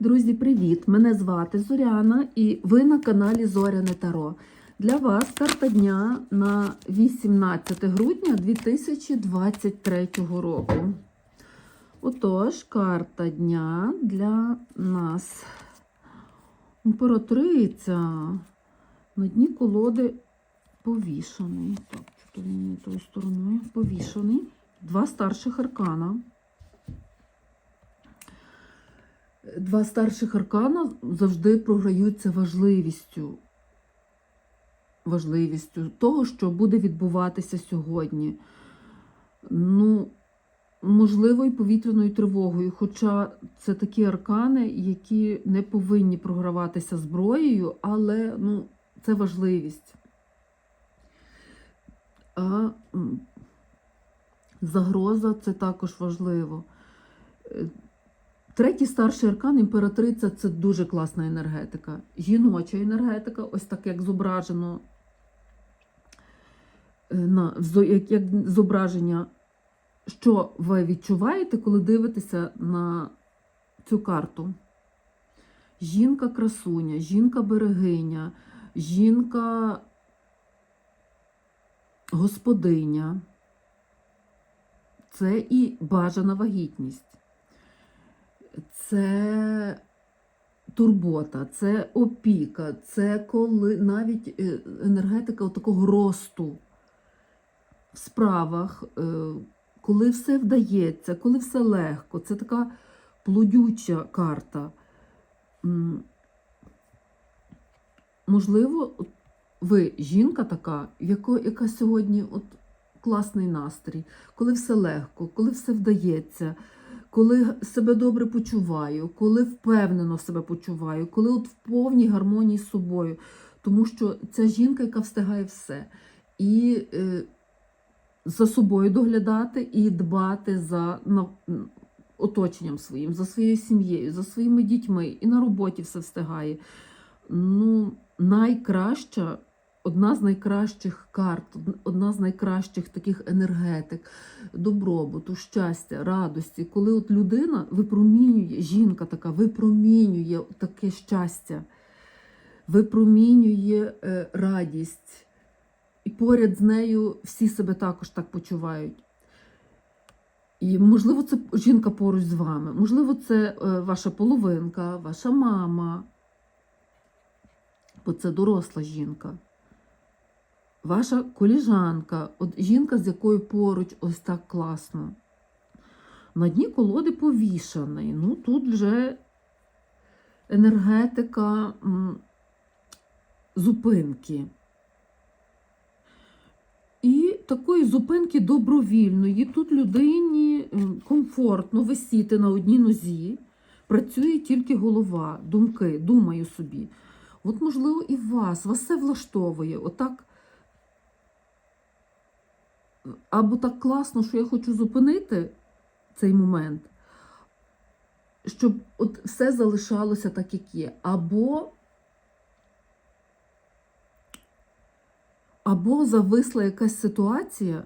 Друзі, привіт! Мене звати Зоряна і ви на каналі Зоряне Таро. Для вас карта дня на 18 грудня 2023 року. Отож, карта дня для нас. Імператриця. На дні колоди повішаний. Так, що він не тою стороною. Повішаний. Два старших аркана. Два старших аркана завжди програються важливістю. Важливістю того, що буде відбуватися сьогодні. Ну, можливо, і повітряною тривогою. Хоча це такі аркани, які не повинні програватися зброєю, але ну, це важливість. А загроза це також важливо. Третій старший аркан імператриця це дуже класна енергетика. Жіноча енергетика, ось так як зображено е, на як, як зображення, що ви відчуваєте, коли дивитеся на цю карту. Жінка-красуня, жінка-берегиня, жінка господиня. Це і бажана вагітність це турбота, це опіка, це коли навіть е, енергетика такого росту в справах, е, коли все вдається, коли все легко. Це така плодюча карта. Можливо, ви жінка така, яка сьогодні от класний настрій, коли все легко, коли все вдається, коли себе добре почуваю, коли впевнено себе почуваю, коли от в повній гармонії з собою. Тому що ця жінка, яка встигає все. І е, за собою доглядати, і дбати за на, оточенням своїм, за своєю сім'єю, за своїми дітьми, і на роботі все встигає. Ну, найкраща, одна з найкращих карт, одна з найкращих таких енергетик, добробуту, щастя, радості, коли от людина випромінює, жінка така випромінює таке щастя, випромінює е, радість, і поряд з нею всі себе також так почувають. І, можливо, це жінка поруч з вами, можливо, це е, ваша половинка, ваша мама, бо це доросла жінка. Ваша коліжанка, от жінка, з якою поруч ось так класно. На дні колоди повішаний. Ну, тут вже енергетика зупинки. І такої зупинки добровільної. Тут людині комфортно висіти на одній нозі, працює тільки голова, думки, думаю собі. От, можливо, і вас, вас все влаштовує. Отак. Або так класно, що я хочу зупинити цей момент, щоб от все залишалося так, як є. Або, або зависла якась ситуація,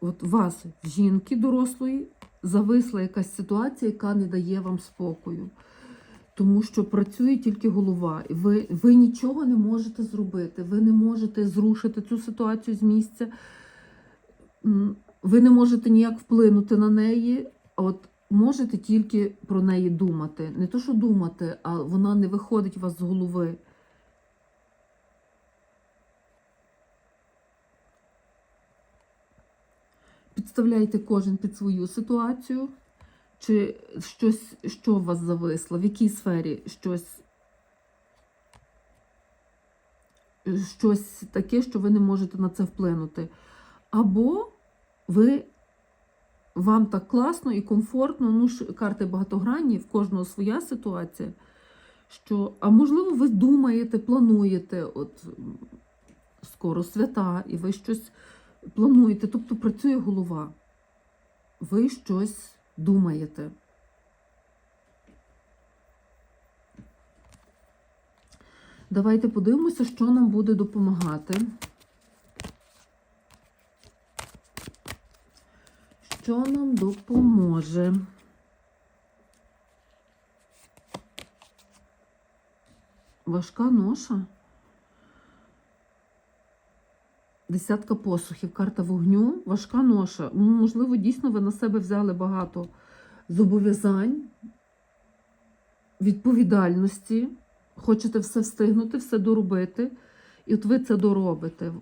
от вас, жінки дорослої, зависла якась ситуація, яка не дає вам спокою. Тому що працює тільки голова, і ви, ви нічого не можете зробити, ви не можете зрушити цю ситуацію з місця, ви не можете ніяк вплинути на неї, от можете тільки про неї думати. Не то, що думати, а вона не виходить у вас з голови. Підставляйте кожен під свою ситуацію. Чи щось, що у вас зависло, в якій сфері щось, щось таке, що ви не можете на це вплинути. Або ви, вам так класно і комфортно, ну, ж карти багатогранні, в кожного своя ситуація. Що, а можливо, ви думаєте, плануєте, от скоро свята, і ви щось плануєте, тобто працює голова. Ви щось думаєте. Давайте подивимося, що нам буде допомагати. Що нам допоможе? важка ноша. Десятка посухів, карта вогню, важка ноша. Можливо, дійсно ви на себе взяли багато зобов'язань, відповідальності. Хочете все встигнути, все доробити. І от ви це доробите.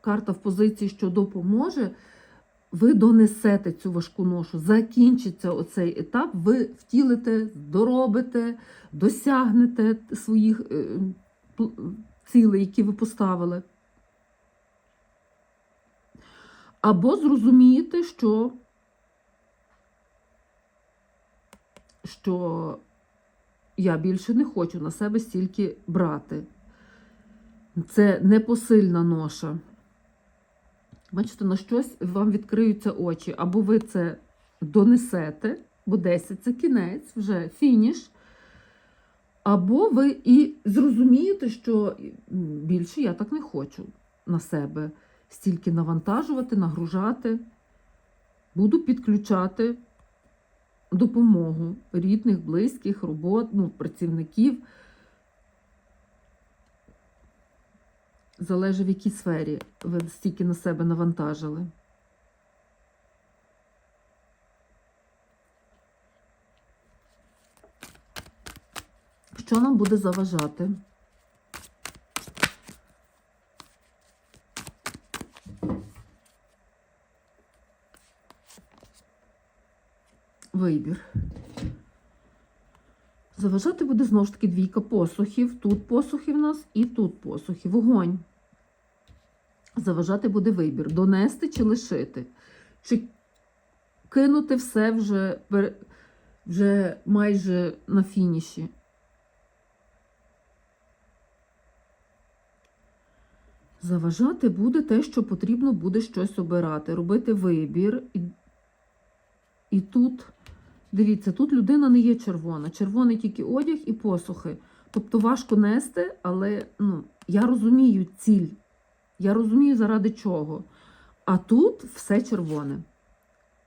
Карта в позиції, що допоможе, ви донесете цю важку ношу, закінчиться оцей етап, ви втілите, доробите, досягнете своїх е, цілей, які ви поставили. Або зрозумієте, що, що я більше не хочу на себе стільки брати. Це непосильна ноша. Бачите, на щось вам відкриються очі. Або ви це донесете, бо 10 це кінець, вже фініш. Або ви і зрозумієте, що більше я так не хочу на себе стільки навантажувати, нагружати. Буду підключати допомогу рідних, близьких, робот, ну, працівників. Залежить, в якій сфері ви стільки на себе навантажили. Що нам буде заважати? Вибір. Заважати буде знову ж таки двійка посухів. Тут посухи в нас і тут посухи. Вогонь. Заважати буде вибір. Донести чи лишити. Чи кинути все вже, вже майже на фініші. Заважати буде те, що потрібно буде щось обирати, робити вибір. І, і тут, дивіться, тут людина не є червона. Червоний тільки одяг і посухи. Тобто важко нести, але ну, я розумію ціль. Я розумію, заради чого. А тут все червоне.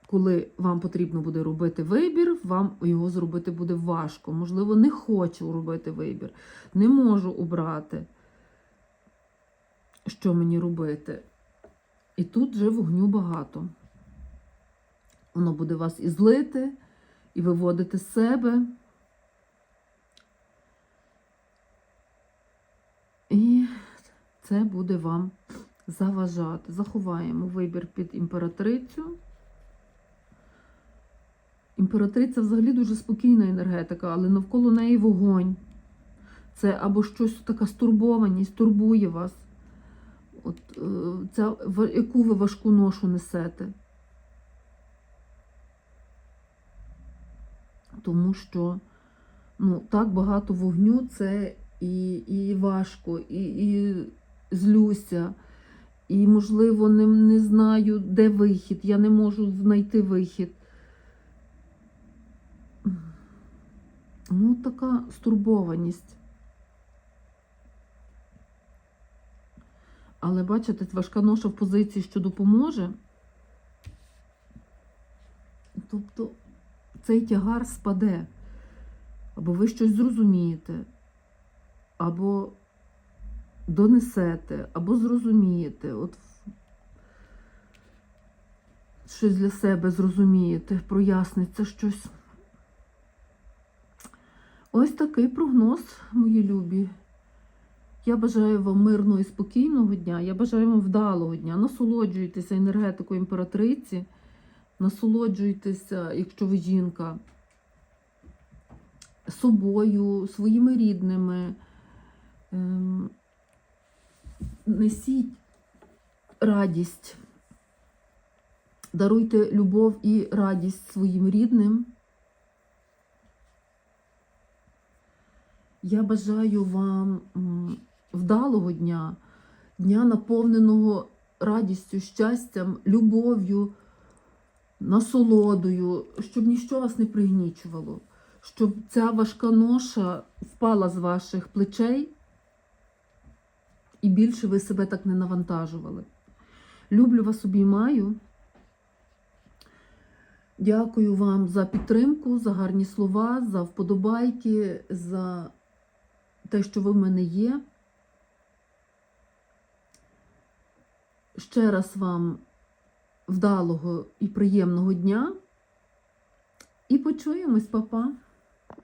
Коли вам потрібно буде робити вибір, вам його зробити буде важко. Можливо, не хочу робити вибір, не можу обрати, що мені робити. І тут вже вогню багато. Воно буде вас і злити, і виводити з себе. І це буде вам заважати. Заховаємо вибір під імператрицю. Імператриця взагалі дуже спокійна енергетика, але навколо неї вогонь. Це або щось така стурбованість, турбує вас. От, е, ця, яку ви важку ношу несете. Тому що ну, так багато вогню це і, і важко, і, і злюся, і, можливо, не, не знаю, де вихід. Я не можу знайти вихід. Ну, така стурбованість. Але бачите, важка ноша в позиції, що допоможе. Тобто цей тягар спаде. Або ви щось зрозумієте, або донесете, або зрозумієте. От щось для себе зрозумієте, проясниться щось. Ось такий прогноз, мої любі. Я бажаю вам мирного і спокійного дня. Я бажаю вам вдалого дня. Насолоджуйтеся енергетикою імператриці. Насолоджуйтеся, якщо ви жінка, собою, своїми рідними. Несіть радість. Даруйте любов і радість своїм рідним. Я бажаю вам вдалого дня, дня наповненого радістю, щастям, любов'ю, насолодою, щоб ніщо вас не пригнічувало, щоб ця важка ноша впала з ваших плечей і більше ви себе так не навантажували. Люблю вас обіймаю. Дякую вам за підтримку, за гарні слова, за вподобайки, за те, що ви в мене є. Ще раз вам вдалого і приємного дня. І почуємось, папа.